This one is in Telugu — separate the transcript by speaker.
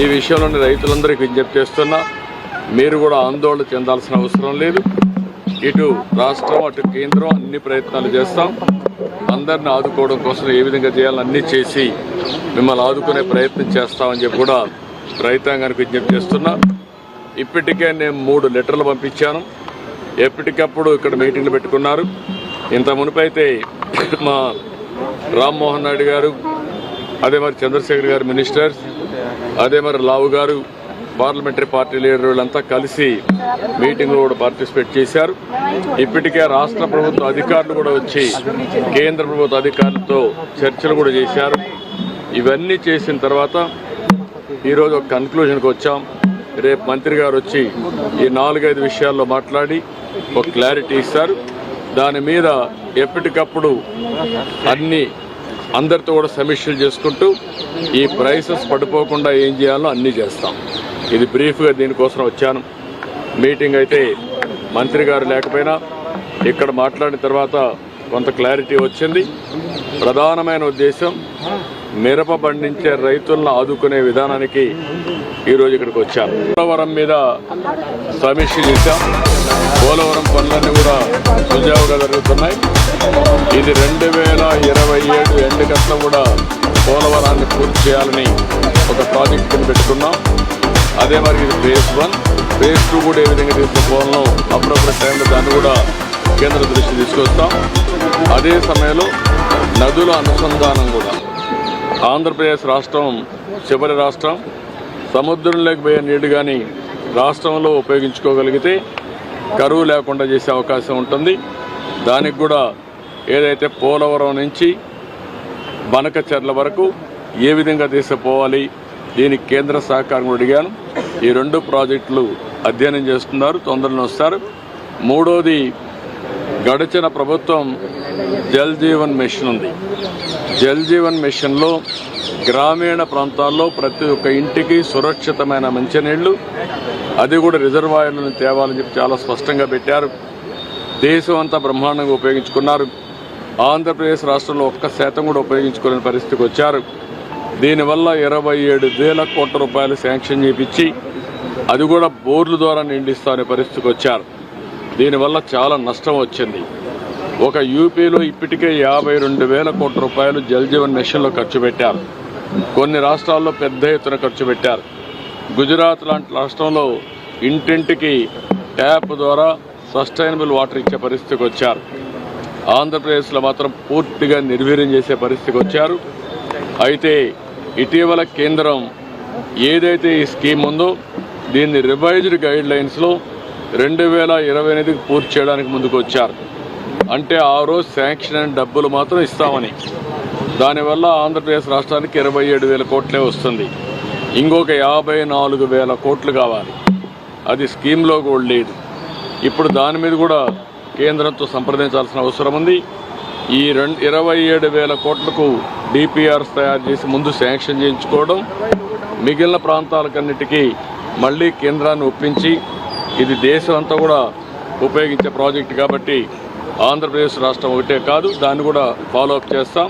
Speaker 1: ఈ విషయంలోని రైతులందరికీ విజ్ఞప్తి చేస్తున్నా మీరు కూడా ఆందోళన చెందాల్సిన అవసరం లేదు. ఇటు రాష్ట్రం అటు కేంద్రం అన్ని ప్రయత్నాలు చేస్తాం. అందరిని ఆదుకోవడం కోసం ఏ విధంగా చేయాలని అన్నీ చేసి మిమ్మల్ని ఆదుకునే ప్రయత్నం చేస్తామని చెప్పి కూడా రైతాంగానికి విజ్ఞప్తి చేస్తున్నా. ఇప్పటికే నేను మూడు లెటర్లు పంపించాను. ఎప్పటికప్పుడు ఇక్కడ మీటింగ్లు పెట్టుకున్నారు. ఇంత మునిపైతే మా రామ్మోహన్ నాయుడు గారు అదే మరి చంద్రశేఖర్ గారు మినిస్టర్స్ అదే మరి లావు గారు పార్లమెంటరీ పార్టీ లీడర్ వీళ్ళంతా కలిసి మీటింగ్లో కూడా పార్టిసిపేట్ చేశారు. ఇప్పటికే రాష్ట్ర ప్రభుత్వ అధికారులు కూడా వచ్చి కేంద్ర ప్రభుత్వ అధికారులతో చర్చలు కూడా చేశారు. ఇవన్నీ చేసిన తర్వాత ఈరోజు ఒక కన్క్లూజన్కి వచ్చాం. రేపు మంత్రి గారు వచ్చి ఈ నాలుగైదు విషయాల్లో మాట్లాడి ఒక క్లారిటీ ఇస్తారు. దాని మీద ఎప్పటికప్పుడు అన్ని అందరితో కూడా సమీక్షలు చేసుకుంటూ ఈ ప్రైసెస్ పడిపోకుండా ఏం చేయాలో అన్నీ చేస్తాం. ఇది బ్రీఫ్గా దీనికోసం వచ్చాను. మీటింగ్ అయితే మంత్రి గారు లేకపోయినా ఇక్కడ మాట్లాడిన తర్వాత కొంత క్లారిటీ వచ్చింది. ప్రధానమైన ఉద్దేశం మిరప పండించే రైతులను ఆదుకునే విధానానికి ఈరోజు ఇక్కడికి వచ్చాను పోలవరం మీద సమీక్ష చేశాం. పోలవరం పనులన్నీ కూడా సుజావుగా జరుగుతున్నాయి. ఇది రెండు వేల ఇరవై ఏడు ఎండ్ కూడా పోలవరాన్ని పూర్తి చేయాలని ఒక ప్రాజెక్ట్ కింద పెట్టుకున్నాం. అదే మరి ఇది ఫేజ్ వన్ ఫేజ్ టూ కూడా ఏ విధంగా తీసుకుపోవాలనో అప్పుడప్పుడు టైంలో దాన్ని కూడా కేంద్ర దృష్టి తీసుకొస్తాం అదే సమయంలో నదుల అనుసంధానం కూడా. ఆంధ్రప్రదేశ్ రాష్ట్రం చివరి రాష్ట్రం. సముద్రంలోకి పోయే నీళ్ళు కానీ రాష్ట్రంలో ఉపయోగించుకోగలిగితే కరువు లేకుండా చేసే అవకాశం ఉంటుంది. దానికి కూడా ఏదైతే పోలవరం నుంచి బనకచెర్ల వరకు ఏ విధంగా తీసుకుపోవాలి దీనికి కేంద్ర సహకారం అడిగాను. ఈ రెండు ప్రాజెక్టులు అధ్యయనం చేస్తున్నారు తొందరలో వస్తారు. మూడోది గడిచిన ప్రభుత్వం జల్ జీవన్ మిషన్ ఉంది. జల్ జీవన్ మిషన్లో గ్రామీణ ప్రాంతాల్లో ప్రతి ఒక్క ఇంటికి సురక్షితమైన మంచినీళ్ళు అది కూడా రిజర్వాయర్లను తేవాలని చెప్పి చాలా స్పష్టంగా పెట్టారు. దేశం అంతా బ్రహ్మాండంగా ఉపయోగించుకున్నారు. ఆంధ్రప్రదేశ్ రాష్ట్రంలో ఒక్క శాతం కూడా ఉపయోగించుకోలేని పరిస్థితికి వచ్చారు. దీనివల్ల ఇరవై ఏడు వేల కోట్ల రూపాయలు శాంక్షన్ చేపించి అది కూడా బోర్లు ద్వారా నిండిస్తానే పరిస్థితికి వచ్చారు. దీనివల్ల చాలా నష్టం వచ్చింది. ఒక యూపీలో ఇప్పటికే యాభై రెండు వేల కోట్ల రూపాయలు జల్ జీవన్ మిషన్లో ఖర్చు పెట్టారు. కొన్ని రాష్ట్రాల్లో పెద్ద ఎత్తున ఖర్చు పెట్టారు. గుజరాత్ లాంటి రాష్ట్రంలో ఇంటింటికి ట్యాప్ ద్వారా సస్టైనబుల్ వాటర్ ఇచ్చే పరిస్థితికి వచ్చారు. ఆంధ్రప్రదేశ్లో మాత్రం పూర్తిగా నిర్వీర్యం చేసే పరిస్థితికి వచ్చారు. అయితే ఇటీవల కేంద్రం ఏదైతే ఈ స్కీమ్ ఉందో దీన్ని రివైజ్డ్ గైడ్ లైన్స్లో రెండు వేల ఇరవై ఎనిమిదికి పూర్తి చేయడానికి ముందుకు వచ్చారు. అంటే ఆ రోజు శాంక్షన్ అయిన డబ్బులు మాత్రం ఇస్తామని. దానివల్ల ఆంధ్రప్రదేశ్ రాష్ట్రానికి ఇరవై ఏడు వేల కోట్లే వస్తుంది. ఇంకొక యాభై నాలుగు వేల కోట్లు కావాలి. అది స్కీమ్లో కూడా లేదు. ఇప్పుడు దాని మీద కూడా కేంద్రంతో సంప్రదించాల్సిన అవసరం ఉంది. ఈ రెండు ఇరవై ఏడు వేల కోట్లకు డిపిఆర్స్ తయారు చేసి ముందు శాంక్షన్ చేయించుకోవడం మిగిలిన ప్రాంతాలకన్నిటికీ మళ్ళీ కేంద్రాన్ని ఒప్పించి ఇది దేశం అంతా కూడా ఉపయోగించే ప్రాజెక్ట్ కాబట్టి ఆంధ్రప్రదేశ్ రాష్ట్రం ఒకటే కాదు దాన్ని కూడా ఫాలో అప్ చేస్తాం.